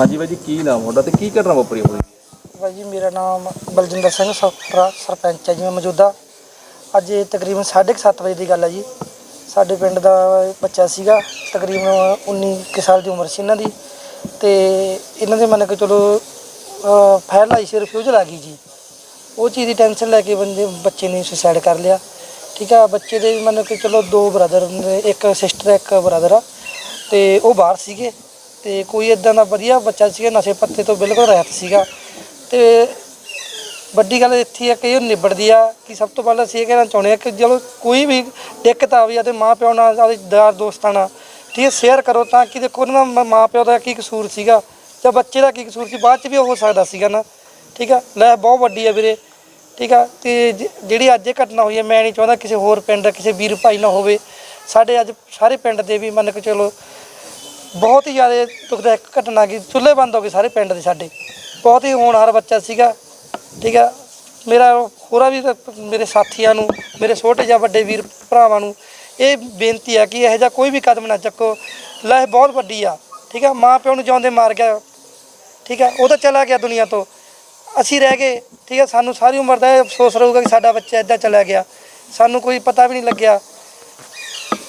ਹਾਂਜੀ ਬਾਈ ਜੀ, ਕੀ ਨਾਮ ਤੁਹਾਡਾ ਤੇ ਕੀ ਘਟਨਾ ਵਾਪਰੀ ਹੋਈ? ਭਾਈ ਜੀ, ਮੇਰਾ ਨਾਮ ਬਲਜਿੰਦਰ ਸਿੰਘ ਸਫਰਾ ਸਰਪੰਚ ਹੈ ਜੀ, ਮੈਂ ਮੌਜੂਦਾ। ਅੱਜ ਇਹ ਤਕਰੀਬਨ 7:30 ਵਜੇ ਦੀ ਗੱਲ ਹੈ ਜੀ। ਸਾਡੇ ਪਿੰਡ ਦਾ ਬੱਚਾ ਸੀਗਾ, ਤਕਰੀਬਨ 19 ਕੁ ਸਾਲ ਦੀ ਉਮਰ ਸੀ ਇਹਨਾਂ ਦੀ। ਤੇ ਇਹਨਾਂ ਦੇ ਮੰਨ ਕੇ ਚਲੋ ਫਾਇਰ ਲਾਈ ਸੀ ਰਿਫਿਊਜ਼ਲ ਆ ਗਈ ਜੀ। ਉਹ ਚੀਜ਼ ਦੀ ਟੈਨਸ਼ਨ ਲੈ ਕੇ ਬੰਦੇ, ਬੱਚੇ ਨੇ ਸੁਸਾਈਡ ਕਰ ਲਿਆ। ਠੀਕ ਆ, ਬੱਚੇ ਦੇ ਮੰਨ ਕੇ ਚਲੋ ਦੋ ਬ੍ਰਦਰ ਇੱਕ ਸਿਸਟਰ ਇੱਕ ਬ੍ਰਦਰ ਆ। ਤੇ ਉਹ ਬਾਹਰ ਸੀਗੇ। ਤੇ ਕੋਈ ਇਦਾਂ ਦਾ ਵਧੀਆ ਬੱਚਾ ਸੀਗਾ, ਨਸ਼ੇ ਪੱਤੇ ਤੋਂ ਬਿਲਕੁਲ ਰਹਿਤ ਸੀਗਾ। ਤੇ ਵੱਡੀ ਗੱਲ ਇੱਥੇ ਹੈ ਕਿ ਇਹ ਨਿਬੜਦੀ ਆ ਕਿ ਸਭ ਤੋਂ ਪਹਿਲਾਂ ਅਸੀਂ ਇਹ ਕਹਿਣਾ ਚਾਹੁੰਦੇ ਆ ਕਿ ਜਦੋਂ ਕੋਈ ਵੀ ਦਿੱਕਤ ਆਵੇ ਆ ਤੇ ਮਾਂ ਪਿਓ ਨਾਲ ਆਪਦੇ ਯਾਰ ਦੋਸਤਾਂ ਨਾਲ, ਠੀਕ ਹੈ ਸ਼ੇਅਰ ਕਰੋ ਤਾਂ ਕਿ ਦੇਖੋ ਉਹਨਾਂ ਦਾ ਮਾਂ ਪਿਓ ਦਾ ਕੀ ਕਸੂਰ ਸੀਗਾ ਜਾਂ ਬੱਚੇ ਦਾ ਕੀ ਕਸੂਰ ਸੀ, ਬਾਅਦ ਚ ਵੀ ਉਹ ਹੋ ਸਕਦਾ ਸੀਗਾ ਨਾ, ਠੀਕ ਆ? ਲੈ, ਬਹੁਤ ਵੱਡੀ ਆ ਵੀਰੇ, ਠੀਕ ਆ? ਤੇ ਜਿਹੜੀ ਅੱਜ ਇਹ ਘਟਨਾ ਹੋਈ ਹੈ ਮੈਂ ਨਹੀਂ ਚਾਹੁੰਦਾ ਕਿਸੇ ਹੋਰ ਪਿੰਡ, ਕਿਸੇ ਵੀਰ ਭਾਈ ਨਾਲ ਹੋਵੇ। ਸਾਡੇ ਅੱਜ ਸਾਰੇ ਪਿੰਡ ਦੇ ਵੀ ਮੰਨ ਕੇ ਚਲੋ ਬਹੁਤ ਹੀ ਜ਼ਿਆਦਾ ਦੁਖਦਾਇਕ ਘਟਨਾ ਕੀ ਚੁੱਲ੍ਹੇ ਬੰਦ ਹੋ ਗਏ ਸਾਰੇ ਪਿੰਡ ਦੇ ਸਾਡੇ। ਬਹੁਤ ਹੀ ਹੋਣਹਾਰ ਬੱਚਾ ਸੀਗਾ, ਠੀਕ ਆ। ਮੇਰਾ ਹੋਰਾਂ ਵੀ ਮੇਰੇ ਸਾਥੀਆਂ ਨੂੰ, ਮੇਰੇ ਛੋਟੇ ਜਾਂ ਵੱਡੇ ਵੀਰ ਭਰਾਵਾਂ ਨੂੰ ਇਹ ਬੇਨਤੀ ਆ ਕਿ ਇਹੋ ਜਿਹਾ ਕੋਈ ਵੀ ਕਦਮ ਨਾ ਚੱਕੋ। ਲਹਿ ਬਹੁਤ ਵੱਡੀ ਆ, ਠੀਕ ਆ। ਮਾਂ ਪਿਓ ਨੂੰ ਜਿਉਂਦੇ ਮਾਰ ਗਿਆ, ਠੀਕ ਆ। ਉਹ ਤਾਂ ਚਲਾ ਗਿਆ ਦੁਨੀਆ ਤੋਂ। ਅਸੀਂ ਰਹਿ ਗਏ, ਠੀਕ ਆ। ਸਾਨੂੰ ਸਾਰੀ ਉਮਰ ਦਾ ਇਹ ਅਫਸੋਸ ਰਹੂਗਾ ਕਿ ਸਾਡਾ ਬੱਚਾ ਇੱਦਾਂ ਚਲਾ ਗਿਆ। ਸਾਨੂੰ ਕੋਈ ਪਤਾ ਵੀ ਨਹੀਂ ਲੱਗਿਆ।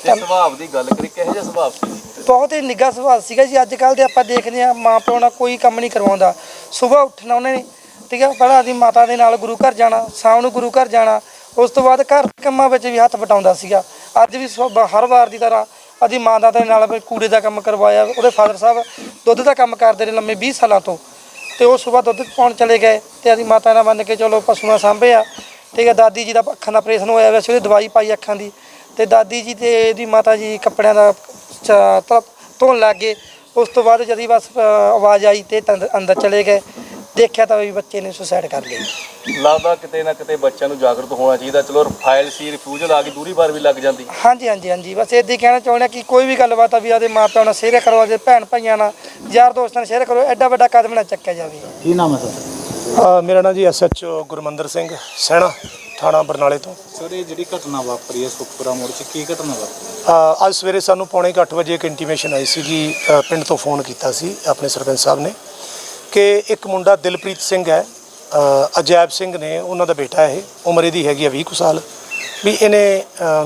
ਤੇ ਸੁਭਾਅ ਦੀ ਗੱਲ ਕਰੀ ਕਿਹੋ ਜਿਹਾ ਸੁਭਾਅ ਸੀ? ਬਹੁਤ ਹੀ ਨਿੱਘਾ ਸੁਭਾਅ ਸੀਗਾ ਜੀ। ਅੱਜ ਕੱਲ ਦੇ ਆਪਾਂ ਦੇਖਦੇ ਆ ਮਾਂ ਪਿਓ ਨਾਲ ਕੋਈ ਕੰਮ ਨਹੀਂ ਕਰਵਾਉਂਦਾ। ਸਵੇਰ ਉੱਠਣਾ ਉਹਨਾਂ ਨੇ, ਠੀਕ ਹੈ, ਪਹਿਲਾਂ ਆਦੀ ਮਾਤਾ ਦੇ ਨਾਲ ਗੁਰੂ ਘਰ ਜਾਣਾ, ਸ਼ਾਮ ਨੂੰ ਗੁਰੂ ਘਰ ਜਾਣਾ, ਉਸ ਤੋਂ ਬਾਅਦ ਘਰ ਕੰਮਾਂ ਵਿੱਚ ਵੀ ਹੱਥ ਵਟਾਉਂਦਾ ਸੀਗਾ। ਅੱਜ ਵੀ ਸੁਬਹ ਹਰ ਵਾਰ ਦੀ ਤਰ੍ਹਾਂ ਆਦੀ ਮਾਤਾ ਦੇ ਨਾਲ ਕੂੜੇ ਦਾ ਕੰਮ ਕਰਵਾਇਆ, ਉਹਦੇ ਫਾਦਰ ਸਾਹਿਬ ਦੁੱਧ ਦਾ ਕੰਮ ਕਰਦੇ ਨੇ ਲੰਮੇ 20 ਸਾਲਾਂ ਤੋਂ। ਤੇ ਉਹ ਸਵੇਰ ਦੁੱਧ ਪਾਉਣ ਚਲੇ ਗਏ ਤੇ ਆਦੀ ਮਾਤਾ ਨਾਲ ਮੰਨ ਕੇ ਚਲੋ ਪਸ਼ੂਆਂ ਸਾਂਭੇ ਆ ਠੀਕ ਹੈ, ਦਾਦੀ ਜੀ ਦਾ ਅੱਖਾਂ ਦਾ ਆਪਰੇਸ਼ਨ ਹੋਇਆ ਵੈਸੇ, ਉਹਦੀ ਦਵਾਈ ਪਾਈ ਅੱਖਾਂ ਦੀ। ਤੇ ਦਾਦੀ ਜੀ ਤੇ ਇਹਦੀ ਮਾਤਾ ਜੀ ਕੱਪੜਿਆਂ ਦਾ ਚ- ਧ- ਧੋਣ ਲੱਗ ਗਏ। ਉਸ ਤੋਂ ਬਾਅਦ ਜਦੀ ਬਸ ਅ, ਆਵਾਜ਼ ਆਈ ਤੇ ਤੰਦ- ਅੰਦਰ ਚਲੇ ਗਏ। ਦੇਖਿਆ ਤਾਂ ਵੀ ਬੱਚੇ ਨੇ ਸੁਸਾਈਡ ਕਰ ਲਿਆ ਲੱਗਦਾ ਕਿਤੇ ਨਾ ਕਿਤੇ ਬੱਚਿਆਂ ਨੂੰ ਜਾਗਰੂਕ ਹੋਣਾ ਚਾਹੀਦਾ। ਚਲੋ ਫਾਈਲ ਸੀ ਰਿਫਿਊਜ਼ਲ ਆ ਗਈ ਦੂਰੀ ਵਾਰ ਵੀ ਲੱਗ ਜਾਂਦੀ। ਹਾਂਜੀ ਹਾਂਜੀ ਹਾਂਜੀ। ਬਸ ਇੱਦਾਂ ਹੀ ਕਹਿਣਾ ਚਾਹੁੰਦੇ ਹਾਂ ਕਿ ਕੋਈ ਵੀ ਗੱਲਬਾਤ ਆ ਵੀ ਆਦੇ ਮਾਪਿਆਂ ਨਾਲ ਸ਼ੇਅਰ ਕਰੋ ਆਦੇ ਭੈਣ ਭਾਈਆਂ ਨਾਲ ਯਾਰ ਦੋਸਤਾਂ ਨਾਲ ਸ਼ੇਅਰ ਕਰੋ ਐਡਾ ਵੱਡਾ ਕਦਮ ਨਾ ਚੱਕਿਆ ਜਾਵੇ। ਕੀ ਨਾਮ ਹੈ ਤੁਹਾਡਾ? ਅ, ਮੇਰਾ ਨਾਮ ਜੀ ਐਸਐਚਓ ਗੁਰਮੰਦਰ ਸਿੰਘ ਸੈਣਾ। ਥਾਣਾ ਬਰਨਾਲੇ ਤੋਂ। ਸਰ ਇਹ ਜਿਹੜੀ ਘਟਨਾ ਵਾਪਰੀ ਹੈ ਸੁਖਪੁਰਾ ਮੋੜ 'ਚ ਕੀ ਘਟਨਾ ਵਾਪਰੀ ਅ, ਅੱਜ ਸਵੇਰੇ ਸਾਨੂੰ ਪੌਣੇ ਕੁ ਅੱਠ ਵਜੇ ਇੱਕ ਇੰਟੀਮੇਸ਼ਨ ਆਈ ਸੀਗੀ ਅ, ਪਿੰਡ ਤੋਂ ਫੋਨ ਕੀਤਾ ਸੀ ਆਪਣੇ ਸਰਪੰਚ ਸਾਹਿਬ ਨੇ ਕਿ ਇੱਕ ਮੁੰਡਾ ਦਿਲਪ੍ਰੀਤ ਸਿੰਘ ਹੈ। ਅ, ਅਜੈਬ ਸਿੰਘ ਨੇ ਉਹਨਾਂ ਦਾ ਬੇਟਾ ਇਹ ਉਮਰ ਇਹਦੀ ਹੈਗੀ ਆ 20 ਕੁ ਸਾਲ ਵੀ ਇਹਨੇ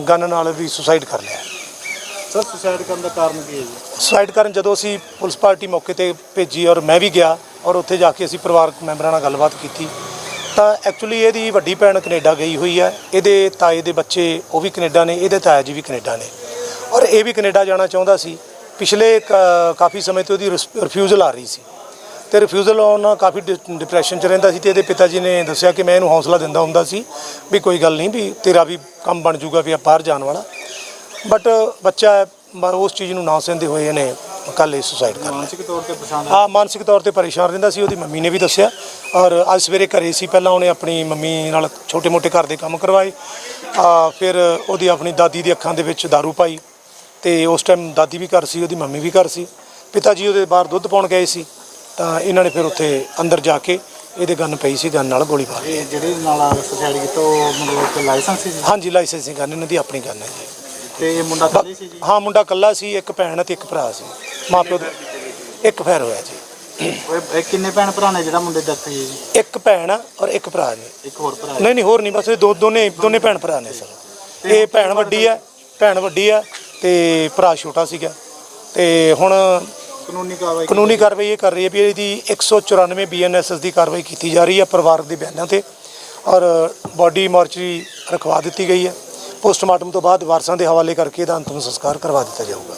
ਗਨ ਨਾਲ ਵੀ ਸੁਸਾਈਡ ਕਰ ਲਿਆ। ਸਰ ਸੁਸਾਈਡ ਕਰਨ ਦਾ ਕਾਰਨ ਕੀ ਹੈ ਜੀ? ਸੁਸਾਈਡ ਕਰਨ ਜਦੋਂ ਅਸੀਂ ਪੁਲਿਸ ਪਾਰਟੀ ਮੌਕੇ ਤੇ ਭੇਜੀ ਔਰ ਮੈਂ ਵੀ ਗਿਆ ਔਰ ਉੱਥੇ ਜਾ ਕੇ ਅਸੀਂ ਪਰਿਵਾਰਕ ਮੈਂਬਰਾਂ ਨਾਲ ਗੱਲਬਾਤ ਕੀਤੀ ਤਾਂ ਐਕਚੁਅਲੀ ਇਹਦੀ ਵੱਡੀ ਭੈਣ ਕੈਨੇਡਾ ਗਈ ਹੋਈ ਹੈ। ਇਹਦੇ ਤਾਏ ਦੇ ਬੱਚੇ ਉਹ ਵੀ ਕੈਨੇਡਾ ਨੇ, ਇਹਦੇ ਤਾਇਆ ਜੀ ਵੀ ਕੈਨੇਡਾ ਨੇ। ਔਰ ਇਹ ਵੀ ਕੈਨੇਡਾ ਜਾਣਾ ਚਾਹੁੰਦਾ ਸੀ। ਪਿਛਲੇ ਕ- ਕਾਫੀ ਸਮੇਂ ਤੋਂ ਉਹਦੀ ਰਿਫਿਊਜ਼ਲ ਆ ਰਹੀ ਸੀ। ਤੇ ਰਿਫਿਊਜ਼ਲ ਆਉਣ ਨਾਲ ਕਾਫੀ ਡਿਪਰੈਸ਼ਨ ਚ ਰਹਿੰਦਾ ਸੀ ਤੇ ਇਹਦੇ ਪਿਤਾ ਜੀ ਨੇ ਦੱਸਿਆ ਕਿ ਮੈਂ ਇਹਨੂੰ ਹੌਸਲਾ ਦਿੰਦਾ ਹੁੰਦਾ ਸੀ ਵੀ ਕੋਈ ਗੱਲ ਨਹੀਂ ਵੀ ਤੇਰਾ ਵੀ ਕੰਮ ਬਣ ਜਾਊਗਾ ਵੀ ਆ ਬਾਹਰ ਜਾਣ ਵਾਲਾ। ਬਟ ਬੱਚਾ ਉਸ ਚੀਜ਼ ਨੂੰ ਨਾ ਸਹਿੰਦੇ ਹੋਏ ਇਹਨੇ ਕੱਲ੍ਹ ਇਹ ਸੁਸਾਈਡ ਕਰ ਮਾਨਸਿਕ ਤੌਰ ਤੇ ਪਛਾਣ ਹਾਂ ਮਾਨਸਿਕ ਤੌਰ ਤੇ ਪਰੇਸ਼ਾਨ ਰਹਿੰਦਾ ਸੀ ਉਹਦੀ ਮੰਮੀ ਨੇ ਵੀ ਦੱਸਿਆ। ਔਰ ਅੱਜ ਸਵੇਰੇ ਘਰੇ ਸੀ ਪਹਿਲਾਂ ਉਹਨੇ ਆਪਣੀ ਮੰਮੀ ਨਾਲ ਛੋਟੇ-ਮੋਟੇ ਘਰ ਦੇ ਕੰਮ ਕਰਵਾਏ। ਆ ਫਿਰ ਉਹਦੀ ਆਪਣੀ ਦਾਦੀ ਦੀ ਅੱਖਾਂ ਦੇ ਵਿੱਚ दारू ਪਾਈ। ਤੇ ਉਸ ਟਾਈਮ ਦਾਦੀ ਵੀ ਘਰ ਸੀ ਉਹਦੀ ਮੰਮੀ ਵੀ ਘਰ ਸੀ। ਪਿਤਾ ਜੀ ਉਹਦੇ ਬਾਹਰ ਦੁੱਧ ਪਾਉਣ ਗਏ ਸੀ। ਤਾਂ ਇਹਨਾਂ ਨੇ ਫਿਰ ਉੱਥੇ ਅੰਦਰ ਜਾ ਕੇ ਇਹਦੇ ਗਨ ਪਈ ਸੀ ਗਨ ਨਾਲ ਗੋਲੀ ਮਾਰੀ ਇਹ ਜਿਹੜੇ ਨਾਲ ਸੁਸਾਈਡ ਕੀਤਾ ਉਹ ਮਤਲਬ ਕਿ ਲਾਇਸੈਂਸ ਸੀ ਜੀ? ਹਾਂਜੀ ਲਾਇਸੈਂਸਿੰਗ ਗਨ ਇਹਨਾਂ ਦੀ ਆਪਣੀ ਗਨ ਹੈ ਜੀ। ਤੇ ਇਹ ਮੁੰਡਾ ਕੱਲੇ ਸੀ ਜੀ? ਹਾਂ ਮੁੰਡਾ ਕੱਲਾ ਸੀ ਇੱਕ ਭੈਣ ਤੇ ਇੱਕ ਭਰਾ ਸੀ। ਮਾਪਿਓ ਦੇ ਇੱਕ ਫੈਰ ਹੋਇਆ ਜੀ। ਇਹ ਕਿੰਨੇ ਭੈਣ ਭਰਾ ਨੇ ਜਿਹੜਾ ਮੁੰਡੇ ਦੀ death ਹੋਈ ਹੈ ਜੀ? ਇੱਕ ਭੈਣ ਆ ਔਰ ਇੱਕ ਭਰਾ ਨੇ ਇੱਕ ਹੋਰ ਭਰਾ। ਨਹੀਂ ਨਹੀਂ ਹੋਰ ਨਹੀਂ ਬਸ ਇਹ ਦੋ ਦੋਨੇ ਦੋਨੇ ਭੈਣ ਭਰਾ ਨੇ ਸਰ। ਇਹ ਭੈਣ ਵੱਡੀ ਹੈ ਭੈਣ ਵੱਡੀ ਹੈ ਤੇ ਭਰਾ ਛੋਟਾ ਸੀਗਾ। ਤੇ ਹੁਣ ਕਾਨੂੰਨੀ ਕਾਰਵਾਈ ਕਾਨੂੰਨੀ ਕਾਰਵਾਈ ਇਹ ਕਰ ਰਹੀ ਹੈ ਵੀ ਇਹਦੀ 194 ਬੀਐਨਐਸਐਸ ਦੀ ਕਾਰਵਾਈ ਕੀਤੀ ਜਾ ਰਹੀ ਹੈ ਪਰਿਵਾਰਕ ਦੇ ਬਿਆਨਾਂ ਤੇ। ਔਰ ਬਾਡੀ ਮਾਰਚਰੀ ਰਖਵਾ ਦਿੱਤੀ ਗਈ ਹੈ। ਪੋਸਟਮਾਰਟਮ ਤੋਂ ਬਾਅਦ ਵਾਰਸਾਂ ਦੇ ਹਵਾਲੇ ਕਰਕੇ ਇਹਦਾ ਅੰਤਿਮ ਸੰਸਕਾਰ ਕਰਵਾ ਦਿੱਤਾ ਜਾਊਗਾ।